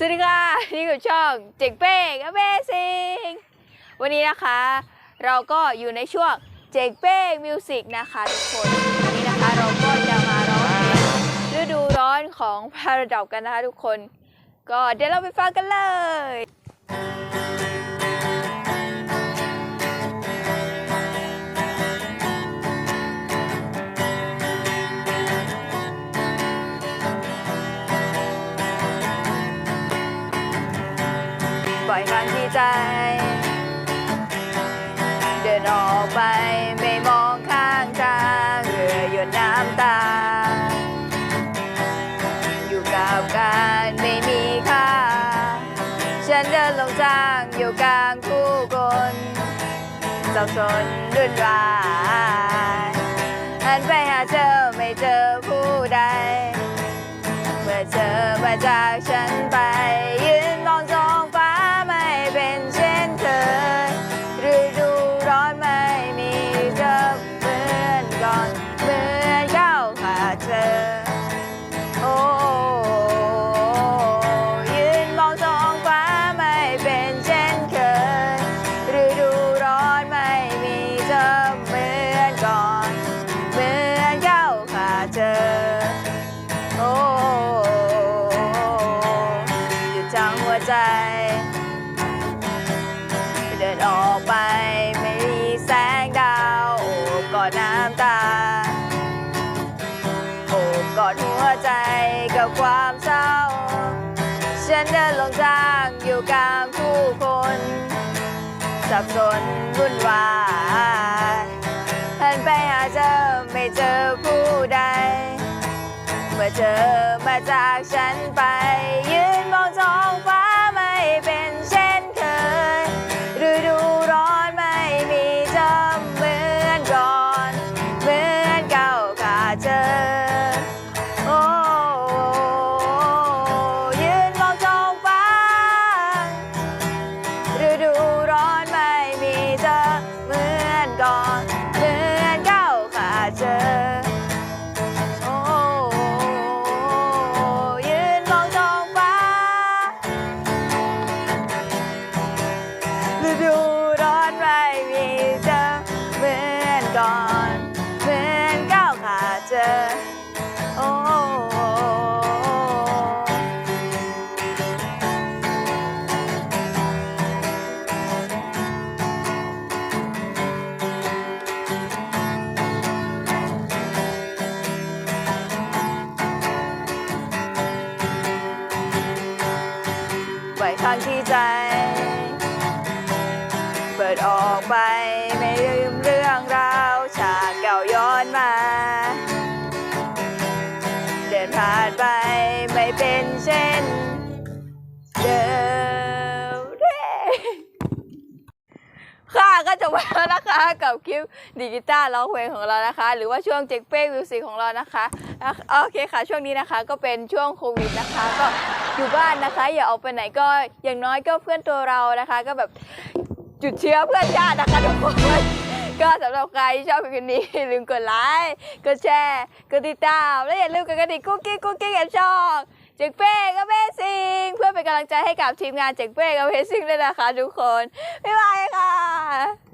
สวัสดีค่ะ นี่คือช่องเจ๋งเป้ง Amazing วันนี้นะคะ เราก็อยู่ในช่วงเจ๋งเป้งมิวสิกนะคะทุกคน วันนี้นะคะเราก็จะมาร้องเพลงฤดูร้อนของพาราดอกกันนะคะทุกคน ก็เดี๋ยวเราไปฟังกันเลย ปล่อยครั้งที่ใจ เดินออกไปไม่มองข้างทางเรือหยดน้ำตา อยู่กับการไม่มีค่า ฉันเดินลงทางอยู่กลางผู้คนสับสนรุ่นวายหันไปหาเธอไม่เจอผู้ใด เมื่อเธอมาจากฉัน ทั้งหัวใจเดินออกไปไม่มีแสงดาวโอบกอดน้ำตาโอบกอดหัวใจกับความเศร้า ฉันเดินลงทางอยู่กลางผู้คน สับสนวุ่นวายหันไปหาเธอไม่เจอผู้ใด เมื่อเธอมาจากฉันไป ก่อนเหมือนก้าวขาดเธอโอ้ไว้ข้างที่ใจ เปิดออกไป ผ่านไปไม่เป็นเช่นเดิมเด้ค่ะก็จบไปแล้วนะคะกับคลิปดิจิต้าร้องเพลงของเรานะคะ หรือว่าช่วงเจ๊กเป้มิวสิกของเรานะคะอะโอเคค่ะช่วงนี้นะคะ ก็เป็นช่วงโควิดนะคะ ก็อยู่บ้านนะคะ อย่าออกไปไหนก็อย่างน้อยก็เพื่อนตัวเรานะคะ ก็แบบจุดเชื้อเพื่อนชาตินะคะทุกคน ก็สำหรับใครชอบคลิปนี้ลืมกดไลค์กดแชร์กดติดตามและอย่าลืมกดกระดิ่งกุ๊กกิ๊กกุ๊กกิ๊กแอบช่องเจ็กเป้กับเมซิงเพื่อเป็นกำลังใจให้กับทีมงานเจ็กเป้กับเมซิงด้วยนะคะทุกคนบ๊ายบายค่ะ